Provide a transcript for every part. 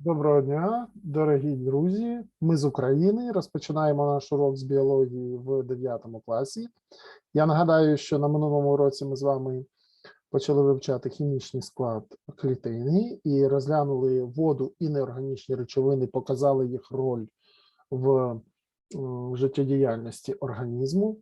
Доброго дня, дорогі друзі. Ми з України розпочинаємо наш урок з біології в 9 класі. Я нагадаю, що на минулому уроці ми з вами почали вивчати хімічний склад клітини і розглянули воду і неорганічні речовини, показали їх роль в життєдіяльності організму.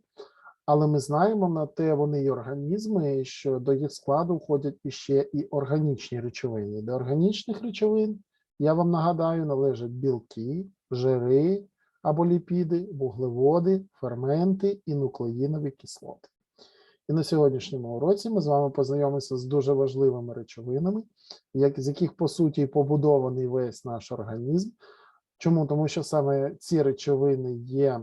Але ми знаємо на те, вони і організми, що до їх складу входять іще і органічні речовини. До органічних речовин я вам нагадаю, належать білки, жири або ліпіди, вуглеводи, ферменти і нуклеїнові кислоти. І на сьогоднішньому уроці ми з вами познайомимося з дуже важливими речовинами, як, з яких, по суті, побудований весь наш організм. Чому? Тому що саме ці речовини є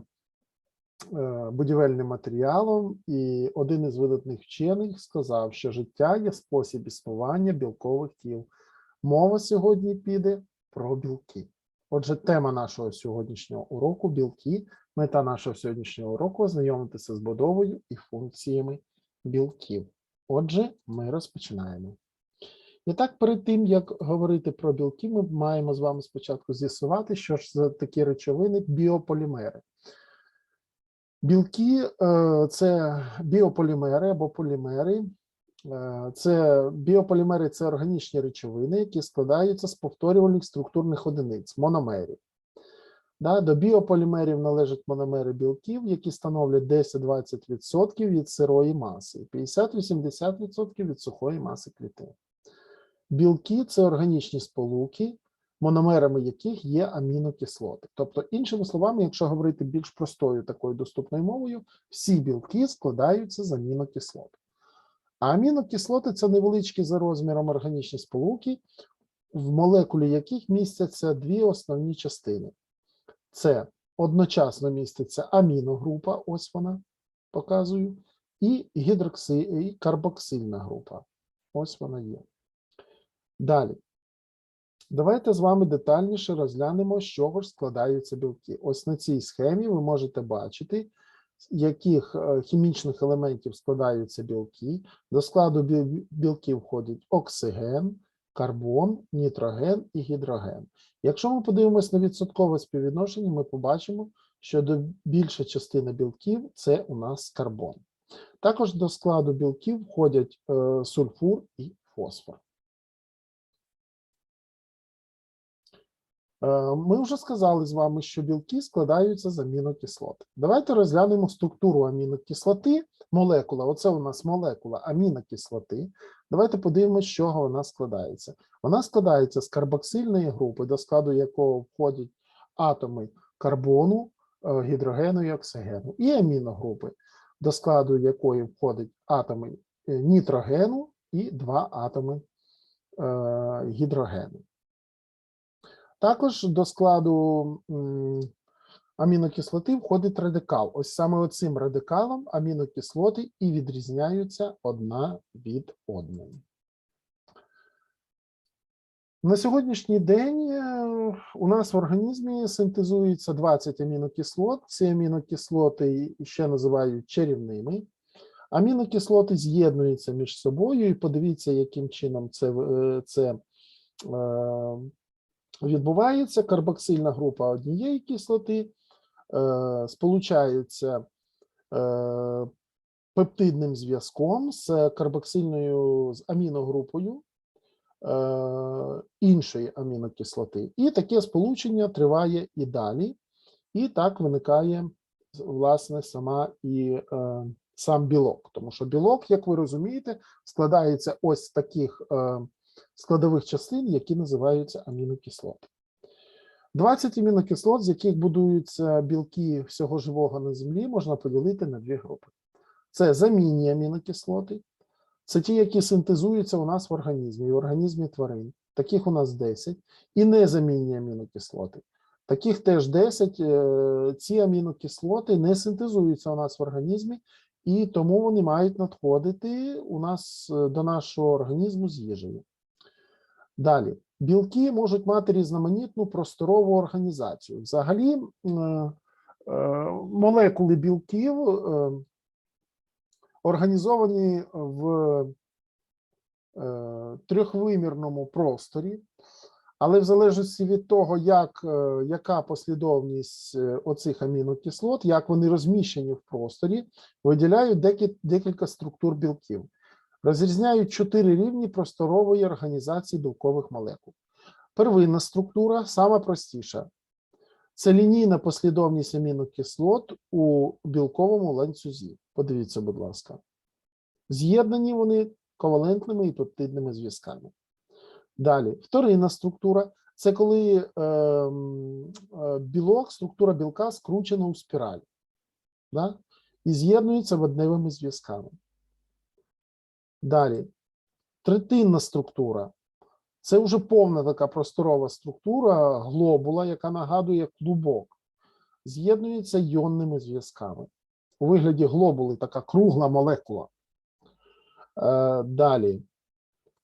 е, будівельним матеріалом, і один із видатних вчених сказав, що життя є спосіб існування білкових тіл. Мова сьогодні піде про білки. Отже, тема нашого сьогоднішнього уроку білки. Мета нашого сьогоднішнього уроку ознайомитися з будовою і функціями білків. Отже, ми розпочинаємо. І так, перед тим як говорити про білки, ми маємо з вами спочатку з'ясувати, що ж за такі речовини біополімери. Білки е, це біополімери або полімери, Це біополімери це органічні речовини, які складаються з повторювальних структурних одиниць мономерів. Да, до біополімерів належать мономери білків, які становлять 10-20% від сирої маси, 50-80% від сухої маси клітин. Білки це органічні сполуки, мономерами яких є амінокислоти. Тобто, іншими словами, якщо говорити більш простою такою доступною мовою, всі білки складаються з амінокислот. А амінокислоти це невеличкі за розміром органічні сполуки, в молекулі яких містяться дві основні частини. Це одночасно міститься аміногрупа, ось вона показую, і гідрокси... і карбоксильна група. Ось вона є. Далі. Давайте з вами детальніше розглянемо, з чого ж складаються білки. Ось на цій схемі ви можете бачити, яких е, хімічних елементів складаються білки. До складу білків входять оксиген, карбон, нітроген і гідроген. Якщо ми подивимось на відсоткове співвідношення, ми побачимо, що більша частина білків це у нас карбон. Також до складу білків входять е, сульфур і фосфор. Ми вже сказали з вами, що білки складаються з амінокислот. Давайте розглянемо структуру амінокислоти. Молекула, оце у нас молекула амінокислоти. Давайте подивимося, з чого вона складається. Вона складається з карбоксильної групи, до складу якого входять атоми карбону, е, гідрогену і оксигену, і аміногрупи, до складу якої входять атоми е, нітрогену і два атоми е, гідрогену. Також до складу амінокислоти входить радикал. Ось саме оцим радикалом амінокислоти і відрізняються одна від одної. На сьогоднішній день е, у нас в організмі синтезується 20 амінокислот. Ці амінокислоти ще називають чарівними. Амінокислоти з'єднуються між собою, і подивіться, яким чином це, е, це е, відбувається. Карбоксильна група однієї кислоти е, сполучається е, пептидним зв'язком з карбоксильною з аміногрупою е, іншої амінокислоти. І таке сполучення триває і далі, і так виникає власне сама і сам білок. Тому що білок, як ви розумієте, складається ось з таких складових частин, які називаються амінокислоти. 20 амінокислот, з яких будуються білки всього живого на землі, можна поділити на дві групи. Це замінні амінокислоти, це ті, які синтезуються у нас в організмі, в організмі тварин. Таких у нас 10, і незамінні амінокислоти. Таких теж 10. Е, Ці амінокислоти не синтезуються у нас в організмі, і тому вони мають надходити у нас е, до нашого організму з їжею. Далі, білки можуть мати різноманітну просторову організацію. Взагалі, е, е, молекули білків е, організовані в трьохвимірному просторі, Але в залежності від того, як, яка послідовність оцих амінокислот, як вони розміщені в просторі, виділяють декілька структур білків. Розрізняють чотири рівні просторової організації білкових молекул. Первинна структура сама простіша. Це лінійна послідовність амінокислот у білковому ланцюзі. Подивіться, будь ласка. З'єднані вони ковалентними і пептидними зв'язками. Далі, вторинна структура це коли ем, е, білок, структура білка скручена у спіраль да? і з'єднується водневими зв'язками. Далі, третинна структура це вже повна така просторова структура глобула, яка нагадує клубок, з'єднується йонними зв'язками. У вигляді глобули така кругла молекула. Е, Далі.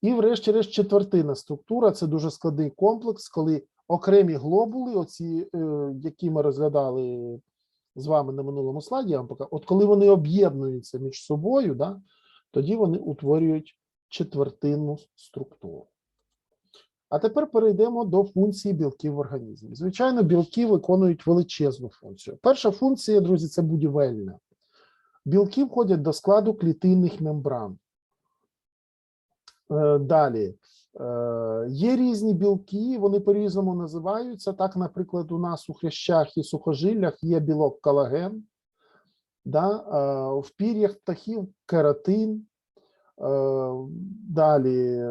І, врешті-решт, четвертинна структура це дуже складний комплекс, коли окремі глобули, оці, е, які ми розглядали з вами на минулому слайді, я вам покажу, от коли вони об'єднуються між собою, да, тоді вони утворюють четвертинну структуру. А тепер перейдемо до функції білків в організмі. Звичайно, білки виконують величезну функцію. Перша функція, друзі, це будівельна. Білки входять до складу клітинних мембран. Е, Далі. Е, Є різні білки, вони по-різному називаються. Так, наприклад, у нас у хрящах і сухожиллях є білок колаген, да? е, в пір'ях птахів кератин. Е, Далі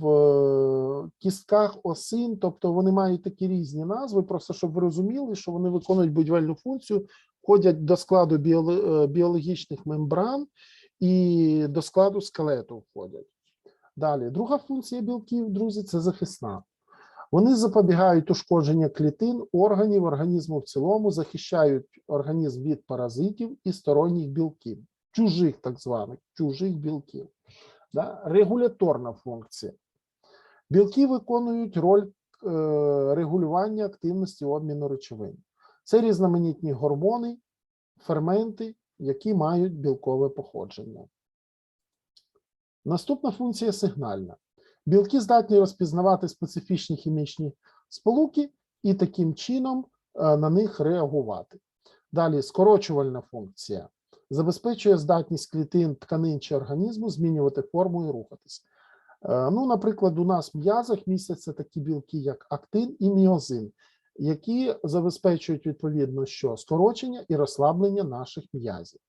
в кістках осин, тобто вони мають такі різні назви, просто щоб ви розуміли, що вони виконують будівельну функцію, входять до складу е, біологічних мембран і до складу скелету входять. Далі, друга функція білків, друзі, це захисна. Вони запобігають ушкодження клітин, органів, організму в цілому, захищають організм від паразитів і сторонніх білків, чужих так званих чужих білків. Да? Регуляторна функція. Білки виконують роль е, регулювання активності обміну речовин. Це різноманітні гормони, ферменти, які мають білкове походження. Наступна функція сигнальна. Білки здатні розпізнавати специфічні хімічні сполуки і таким чином е, на них реагувати. Далі скорочувальна функція забезпечує здатність клітин, тканин чи організму змінювати форму і рухатись. Е, Ну, наприклад, у нас в м'язах містяться такі білки, як актин і міозин, які забезпечують відповідно що скорочення і розслаблення наших м'язів.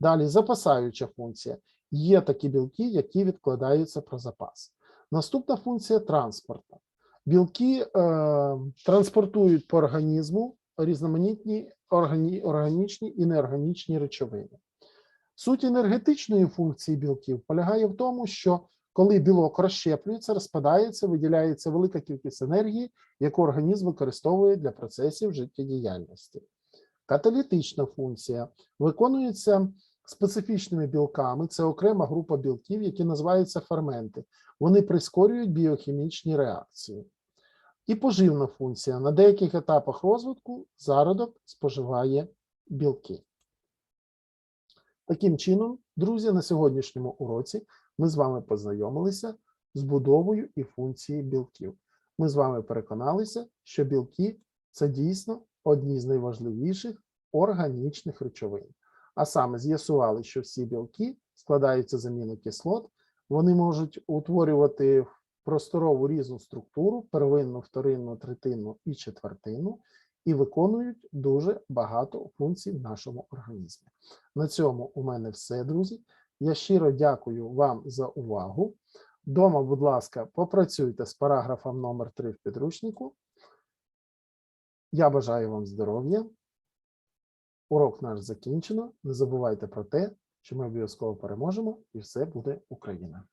Далі запасаюча функція. Є такі білки, які відкладаються про запас. Наступна функція транспортна. Білки е, транспортують по організму різноманітні органі, органічні і неорганічні речовини. Суть енергетичної функції білків полягає в тому, що коли білок розщеплюється, розпадається, виділяється велика кількість енергії, яку організм використовує для процесів життєдіяльності. Каталітична функція виконується специфічними білками. Це окрема група білків, які називаються ферменти. Вони прискорюють біохімічні реакції. І поживна функція на деяких етапах розвитку зародок споживає білки. Таким чином, друзі, на сьогоднішньому уроці ми з вами познайомилися з будовою і функцією білків. Ми з вами переконалися, що білки це дійсно одні з найважливіших органічних речовин. А саме з'ясували, що всі білки складаються з амінокислот, вони можуть утворювати просторову різну структуру, первинну, вторинну, третинну і четвертинну, і виконують дуже багато функцій в нашому організмі. На цьому у мене все, друзі. Я щиро дякую вам за увагу. Дома, будь ласка, попрацюйте з параграфом номер 3 в підручнику. Я бажаю вам здоров'я. Урок наш закінчено. Не забувайте про те, що ми обов'язково переможемо і все буде Україна.